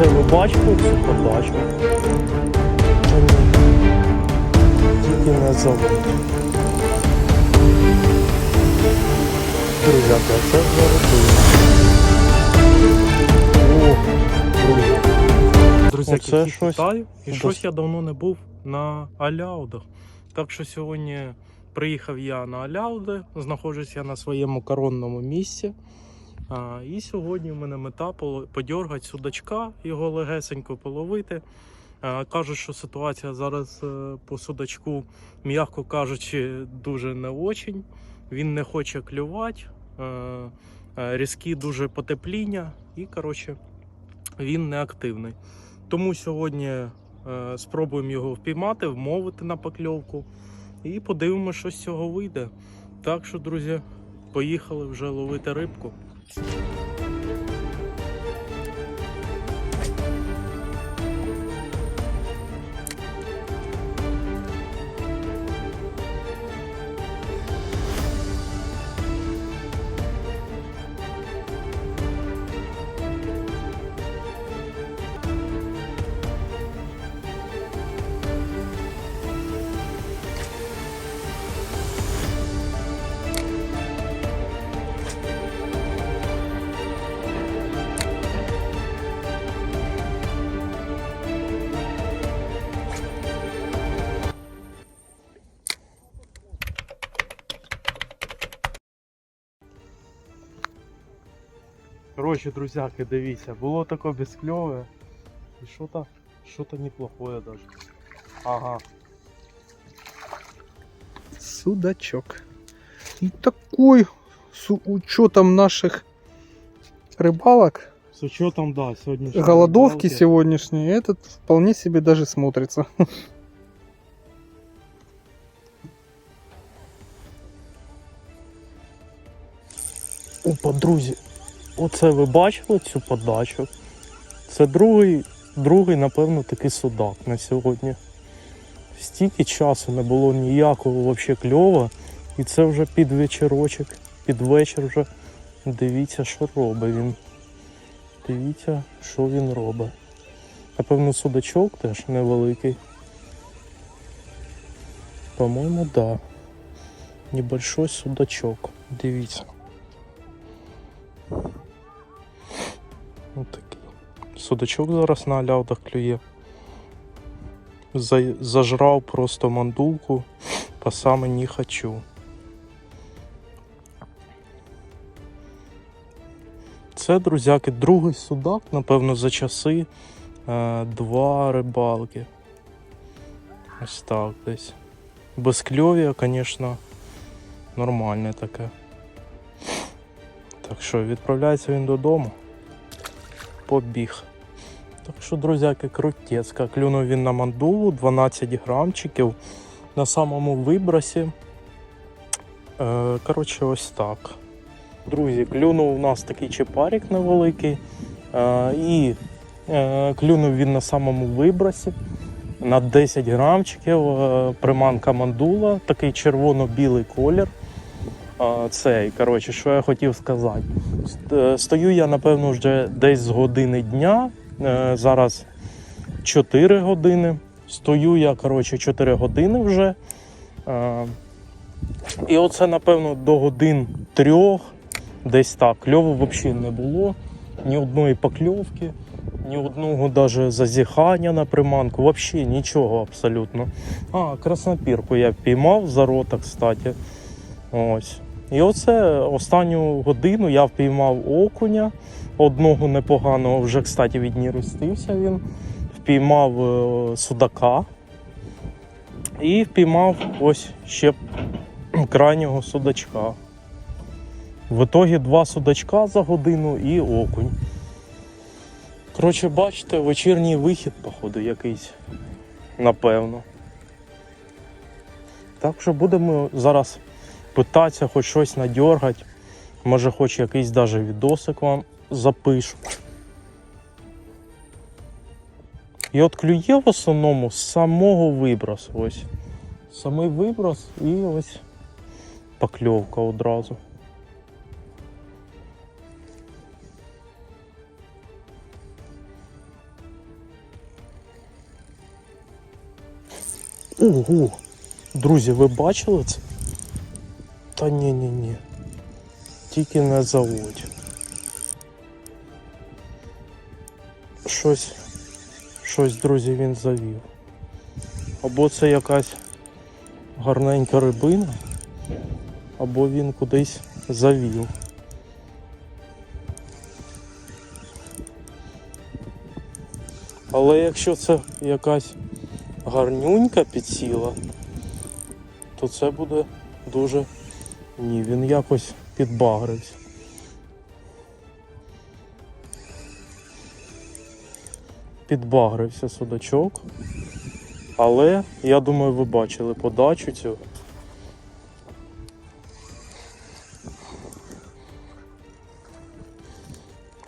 Оце бачили цю подачу? Тільки не забудь. Друзяки, це зараз. О, друзі. Друзі, Оце щось вітаю. І дос- щось я давно не був на Аляудах. Так що сьогодні приїхав я на Аляуди, знаходжусь я на своєму коронному місці. А, і сьогодні в мене мета подьоргати судачка, його легесенько половити. А, кажуть, що ситуація зараз е, по судачку, м'яко кажучи, дуже не очень. Він не хоче клювати, е, е, різкі дуже потепління, і коротше, він не активний. Тому сьогодні спробуємо його впіймати, вмовити на покльовку і подивимося, що з цього вийде. Так що, друзі, поїхали вже ловити рибку. Thank you. Коротше, друзяки, дивіться, було таке безкльове. І що то, що то неплохое даже. Ага. Судачок. И такой с учетом наших рыбалок, З учетом, да, сьогоднішньої голодовки рибалки. сегодняшней, этот вполне себе даже смотрится. Опа, друзі, оце ви бачили цю подачу? Це другий, другий, напевно, такий судак на сьогодні. Стільки часу не було ніякого вообще кльова. І це вже під вечірочок, під вечір вже. Дивіться, що робить він. Дивіться, що він робить. Напевно, судачок теж невеликий. По-моєму, да. Небольшой судачок. Дивіться. Ось такий. Судачок зараз на аляудах клює. Зажрав просто мандулку, по саме не хочу. Це, друзяки, другий судак, напевно, за часи е, два рибалки. Ось так десь. Без кльов'я, звісно, нормальне таке. Так що відправляється він додому. Побіг. Так що, друзяки, крутецька. Клюнув він на мандулу 12 грамчиків на самому вибросі. Е, коротше, ось так. Друзі, клюнув у нас такий чепарик невеликий. Е, і е, клюнув він на самому вибросі на 10 грамчиків. Приманка мандула, такий червоно-білий колір. Цей, коротше, що я хотів сказати. Е, Стою я, напевно, вже десь з години дня. Е, Зараз 4 години. Стою я, коротше, 4 години вже. Е, І оце, напевно, до годин трьох, десь так. Кльову взагалі не було. Ні одної покльовки, ні одного даже зазіхання на приманку. Взагалі нічого абсолютно. А, краснопірку я піймав за рота, кстати. Ось. І оце останню годину я впіймав окуня. Одного непоганого, вже, кстати, відніростився він. Впіймав е, судака. І впіймав ось ще крайнього судачка. В итогі два судачка за годину і окунь. Коротше, бачите, вечірній вихід, походу, якийсь. Напевно. Так що будемо зараз Питатися хоч щось надьоргати. Може хоч якийсь даже відосик вам запишу. І от клює в основному з самого вибросу. Ось. Самий виброс і ось покльовка одразу. Ого! Друзі, ви бачили це? Та ні, ні, ні. Тільки не заводь. Щось, щось, друзі, він завів. Або це якась гарненька рибина, або він кудись завів. Але якщо це якась гарнюнька підсіла, то це буде дуже. Ні, він якось підбагрився. Підбагрився судачок. Але я думаю, ви бачили подачу цю.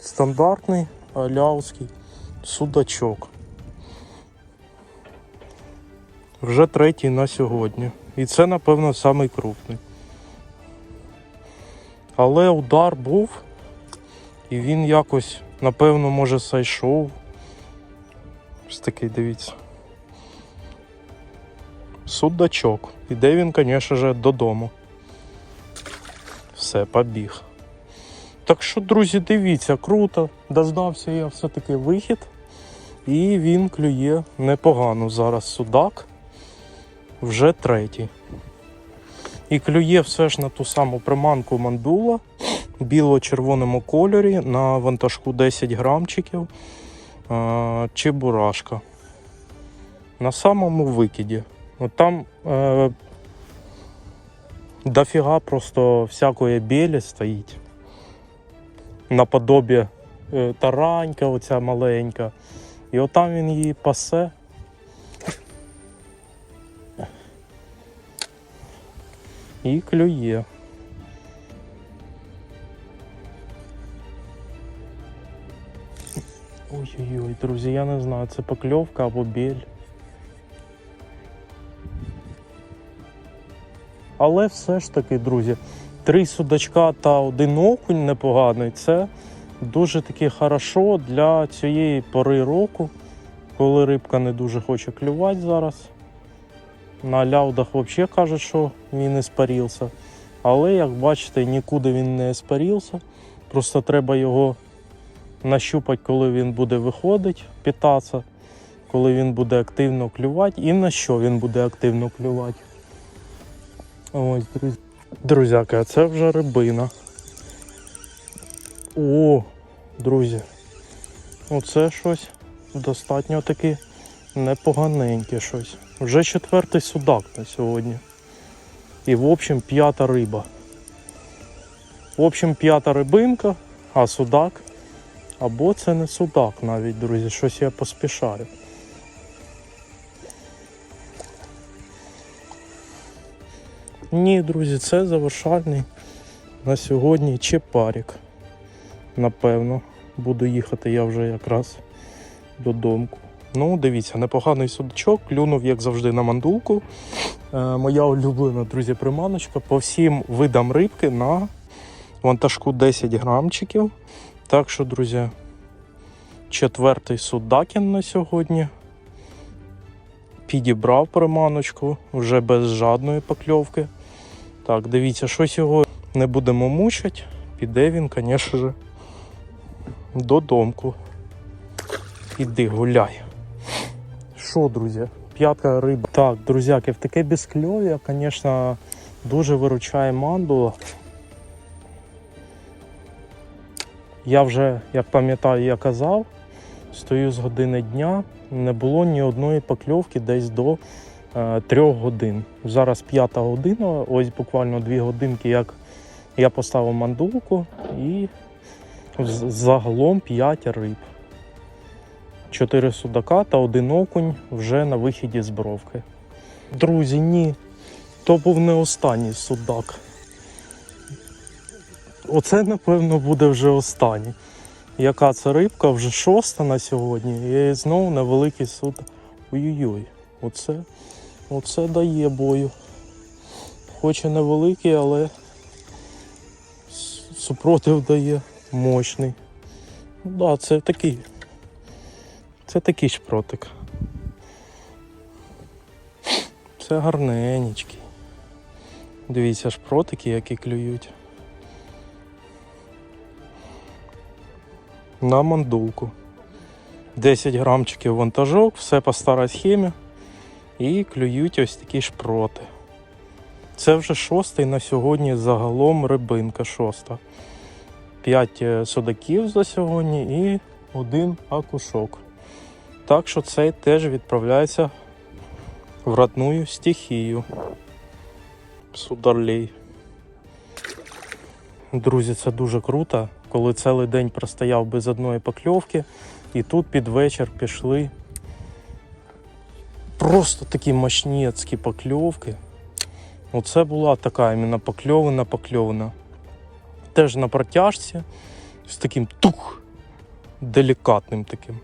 Стандартний аляуський судачок. Вже третій на сьогодні. І це, напевно, самий крупний. Але удар був, і він якось, напевно, може, сайшов. Ось такий, дивіться. Судачок. Іде він, звісно ж, додому. Все, побіг. Так що, друзі, дивіться, круто. Дознався я все-таки вихід. І він клює непогано зараз судак. Вже третій. І клює все ж на ту саму приманку мандула біло-червоному кольорі на вантажку 10 грамчиків е- чебурашка. На самому викиді. От там е- дофіга просто всякої білі стоїть. Наподобі е, таранька, оця маленька. І отам він її пасе. І клює. Ой-ой-ой, друзі, я не знаю, це покльовка або біль. Але все ж таки, друзі, три судачка та один окунь непоганий. Це дуже таки хорошо для цієї пори року, коли рибка не дуже хоче клювати зараз. На ляудах взагалі кажуть, що він іспарівся. Але, як бачите, нікуди він не іспарівся. Просто треба його нащупати, коли він буде виходити, питатися, коли він буде активно клювати і на що він буде активно клювати. Ось, друзі. Друзяки, а це вже рибина. О, друзі. Оце щось достатньо таки непоганеньке щось. Вже четвертий судак на сьогодні. І в общем п'ята риба. В общем, п'ята рибинка, а судак. Або це не судак навіть, друзі, щось я поспішаю. Ні, друзі, це завершальний на сьогодні чепарік. Напевно, буду їхати я вже якраз додому. Ну, дивіться, непоганий судачок, клюнув, як завжди, на мандулку. Е, моя улюблена, друзі, приманочка по всім видам рибки на вантажку 10 грамчиків. Так що, друзі, четвертий судакін на сьогодні. Підібрав приманочку вже без жадної покльовки. Так, дивіться, щось його не будемо мучити. Піде він, звісно ж, додомку. Іди гуляй. Що, друзі? П'ятка риба. Так, друзяки, в таке безкльов'я, звісно, дуже виручає мандула. Я вже, як пам'ятаю, я казав, стою з години дня, не було ні одної покльовки десь до е, трьох годин. Зараз п'ята година, ось буквально дві годинки, як я поставив мандулку і загалом 5 риб. Чотири судака та один окунь вже на вихіді з бровки. Друзі, ні, то був не останній судак. Оце, напевно, буде вже останній. Яка це рибка, вже шоста на сьогодні. І знову невеликий суд. Ой-ой-ой, оце, оце дає бою. Хоч і невеликий, але супротив дає мощний. Ну да, це такий. Це такий шпротик. Все гарненький. Дивіться, шпротики, які клюють. На мандулку. 10 грамчиків вантажок, все по старій схемі. І клюють ось такі шпроти. Це вже шостий на сьогодні загалом рибинка шоста. 5 судаків за сьогодні і один акушок. Так що цей теж відправляється в родную стихію. Сударлей. Друзі, це дуже круто, коли цілий день простояв без одної покльовки, і тут під вечір пішли просто такі мощніцькі покльовки. Оце була така іменно покльована покльована. Теж на протяжці з таким тух делікатним таким.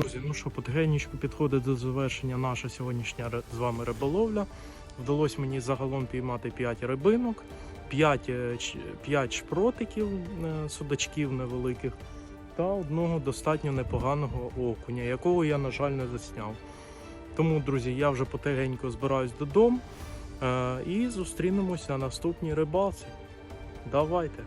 Друзі, ну що, потихеньку підходить до завершення наша сьогоднішня з вами риболовля. Вдалося мені загалом піймати 5 рибинок, 5, 5 шпротиків, е, судачків невеликих та одного достатньо непоганого окуня, якого я, на жаль, не засняв. Тому, друзі, я вже потихеньку збираюсь додому е, і зустрінемось на наступній рибалці. Давайте!